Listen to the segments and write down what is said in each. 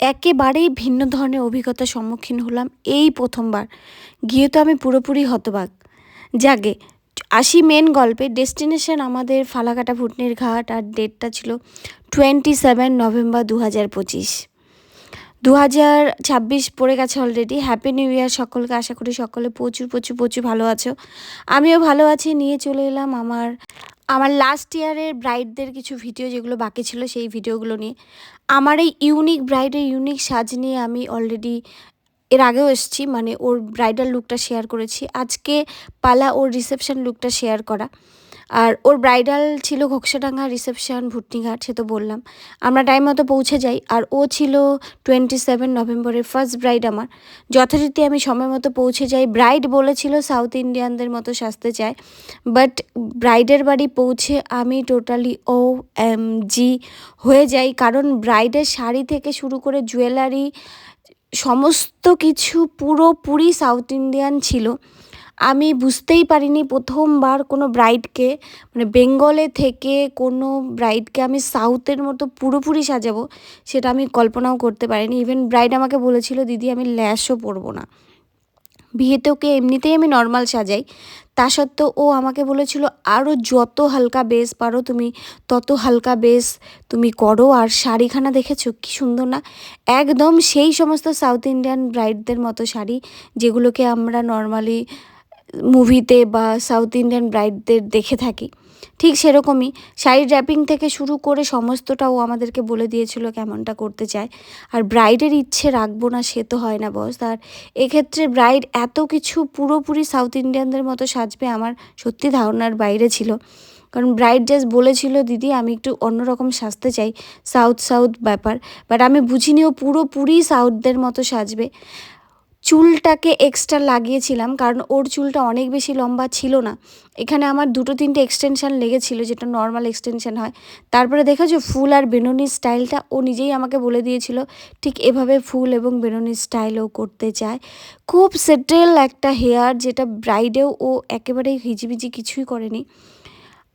একেবারেই ভিন্ন ধরনের অভিজ্ঞতার সম্মুখীন হলাম এই প্রথমবার। গিয়ে তো আমি পুরোপুরি হতবাক। যাগে, আসি মেন গল্পে। ডেস্টিনেশন আমাদের ফালাকাটা ভুটনির ঘাট আর ডেটটা ছিল টোয়েন্টি সেভেন নভেম্বর দু হাজার পঁচিশ। দু হাজার ছাব্বিশ পড়ে গেছে অলরেডি হ্যাপি নিউ ইয়ার সকলকে। আশা করি সকলে প্রচুর প্রচুর প্রচুর ভালো আছো। আমিও ভালো আছি। নিয়ে চলে এলাম আমার আমার লাস্ট ইয়ারের ব্রাইডদের কিছু ভিডিও যেগুলো বাকি ছিল সেই ভিডিওগুলো নিয়ে, আমার এই ইউনিক ব্রাইডের ইউনিক সাজ নিয়ে আমি অলরেডি এর আগেও এসেছি মানে ওর ব্রাইডাল লুকটা শেয়ার করেছি। আজকে পালা ওর রিসেপশন লুকটা শেয়ার করা। আর ওর ব্রাইডাল ছিল ঘোকসাডাঙ্গা রিসেপশন ভুটনিঘাট, সে তো বললাম। আমরা টাইম মতো পৌঁছে যাই। আর ও ছিল টোয়েন্টি সেভেন নভেম্বরের ফার্স্ট ব্রাইড আমার। যথারীতি আমি সময় মতো পৌঁছে যাই। ব্রাইড বলেছিল সাউথ ইন্ডিয়ানদের মতো সাজতে চায়। বাট ব্রাইডের বাড়ি পৌঁছে আমি টোটালি ও এম জি হয়ে যাই। কারণ ব্রাইডের শাড়ি থেকে শুরু করে জুয়েলারি সমস্ত কিছু পুরোপুরি সাউথ ইন্ডিয়ান ছিল। আমি বুঝতেই পারিনি প্রথমবার কোনো ব্রাইডকে মানে বেঙ্গলে থেকে কোনো ব্রাইডকে আমি সাউথের মতো পুরোপুরি সাজাবো, সেটা আমি কল্পনাও করতে পারিনি। ইভেন ব্রাইড আমাকে বলেছিল, দিদি, আমি ল্যাশও পরবো না। বিয়েতে ওকে এমনিতেই আমি নর্মাল সাজাই। তা সত্ত্বেও ও আমাকে বলেছিল আরও যত হালকা বেস পারো তুমি, তত হালকা বেস তুমি করো। আর শাড়িখানা দেখেছ? কি সুন্দর না? একদম সেই সমস্ত সাউথ ইন্ডিয়ান ব্রাইডদের মতো শাড়ি, যেগুলোকে আমরা নর্মালি মুভিতে বা সাউথ ইন্ডিয়ান ব্রাইডদের দেখে থাকি। ঠিক সেরকমই শাড়ির র্যাপিং থেকে শুরু করে সমস্তটা ও আমাদেরকে বলে দিয়েছিল কেমনটা করতে চায়। আর ব্রাইডের ইচ্ছে রাখব না, সে তো হয় না বস আর এক্ষেত্রে ব্রাইড এত কিছু পুরোপুরি সাউথ ইন্ডিয়ানদের মতো সাজবে আমার সত্যি ধারণার বাইরে ছিল। কারণ ব্রাইড জাস্ট বলেছিল, দিদি, আমি একটু অন্যরকম সাজতে চাই। সাউথ সাউথ ব্যাপার। বাট আমি বুঝিনি ও পুরোপুরি সাউথদের মতো সাজবে। চুলটাকে এক্সট্রা লাগিয়েছিলাম, কারণ ওর চুলটা অনেক বেশি লম্বা ছিল না। এখানে আমার দুটো তিনটে এক্সটেনশান লেগেছিল, যেটা নর্মাল এক্সটেনশান হয়। তারপরে দেখেছ ফুল আর বেনুনির স্টাইলটা ও নিজেই আমাকে বলে দিয়েছিল, ঠিক এভাবে ফুল এবং বেনুনির স্টাইল ও করতে চায়। খুব সেটেল একটা হেয়ার যেটা ব্রাইডেও ও একেবারেই হিজিবিজি কিছুই করেনি।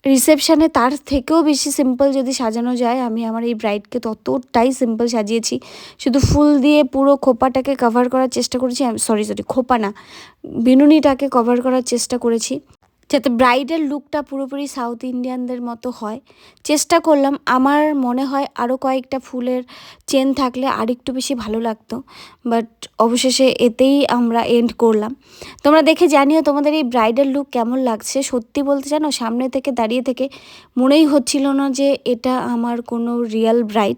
রিসেপশানে তার থেকেও বেশি সিম্পল যদি সাজানো যায়, আমি আমার এই ব্রাইডকে ততটাই সিম্পল সাজিয়েছি। শুধু ফুল দিয়ে পুরো খোপাটাকে কভার করার চেষ্টা করেছি সরি সরি খোপা না, বিনুনিটাকে কভার করার চেষ্টা করেছি। যাতে ব্রাইডের লুকটা পুরোপুরি সাউথ ইন্ডিয়ানদের মতো হয়। চেষ্টা করলাম, আমার মনে হয় আরও কয়েকটা ফুলের চেন থাকলে আরেকটু বেশি ভালো লাগতো বাট অবশেষে এতেই আমরা এন্ড করলাম। তোমরা দেখে জানিও তোমাদের এই ব্রাইডাল লুক কেমন লাগছে? সত্যি বলতে জানো, সামনে থেকে দাঁড়িয়ে থেকে মনেই হচ্ছিল না যে এটা আমার কোনো রিয়েল ব্রাইড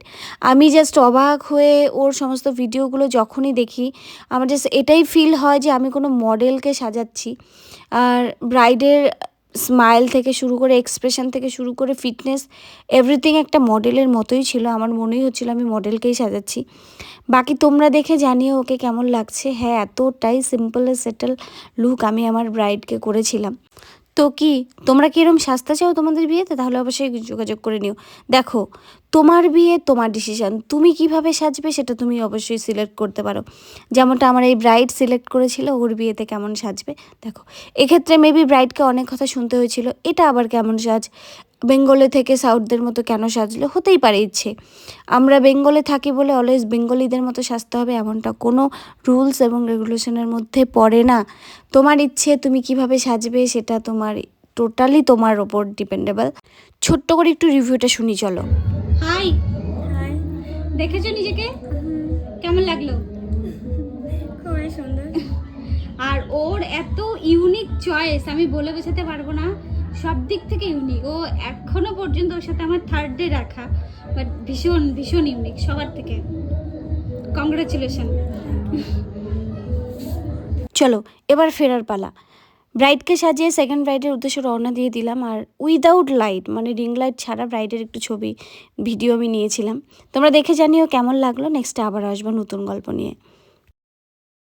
আমি জাস্ট অবাক হয়ে ওর সমস্ত ভিডিওগুলো যখনই দেখি, আমার জাস্ট এটাই ফিল হয় যে আমি কোনো মডেলকে সাজাচ্ছি। আর ব্রাইডের স্মাইল থেকে শুরু করে এক্সপ্রেশন থেকে শুরু করে ফিটনেস, এভরিথিং একটা মডেলের মতোই ছিল। আমার মনেই হচ্ছিল আমি মডেলকেই সাজাচ্ছি। বাকি তোমরা দেখে জানিও ওকে কেমন লাগছে। হ্যাঁ এতটাই সিম্পল সেটেল লুক আমি আমার ব্রাইডকে করেছিলাম। তো কি, তোমরা কি সাজতে চাও তোমাদের বিয়েতে? তাহলে অবশ্যই যোগাযোগ করে নিও। দেখো, তোমার বিয়ে তোমার ডিসিশান তুমি কীভাবে সাজবে সেটা তুমি অবশ্যই সিলেক্ট করতে পারো। যেমনটা আমার এই ব্রাইড সিলেক্ট করেছিল, ওর বিয়েতে কেমন সাজবে? দেখো, এক্ষেত্রে মেবি ব্রাইডকে অনেক কথা শুনতে হয়েছিল, এটা আবার কেমন সাজ? বেঙ্গলে থেকে সাউথদের মতো কেন সাজলো? হতেই পারে ইচ্ছে। আমরা বেঙ্গলে থাকি বলে অলওয়েজ বেঙ্গলিদের মতো সাজতে হবে এমনটা কোনো রুলস এবং রেগুলেশনের মধ্যে পড়ে না। তোমার ইচ্ছে তুমি কীভাবে সাজবে সেটা তোমার টোটালি তোমার ওপর ডিপেন্ডেবল ছোট্ট করে একটু রিভিউটা শুনি চলো। হাই দেখেছ নিজেকে? কেমন লাগল? খুবই সুন্দর। আর ওর এত ইউনিক চয়েস আমি বলে বোঝাতে পারব না সব দিক থেকে ইউনিক ও এখনও পর্যন্ত ওর সাথে আমার থার্ড ডে রাখা বাট ভীষণ ভীষণ ইউনিক সবার থেকে। কংগ্রাচুলেশন চলো, এবার ফেরার পালা। ব্রাইডকে সাজিয়ে সেকেন্ড ব্রাইডের উদ্দেশ্যে রওনা দিয়ে দিলাম, আর উইদাউট লাইট মানে রিং লাইট ছাড়া ব্রাইডের একটু ছবি ভিডিও আমি নিয়েছিলাম। তোমরা দেখে জানিও কেমন লাগল নেক্সটে আবার আসব নতুন গল্প নিয়ে।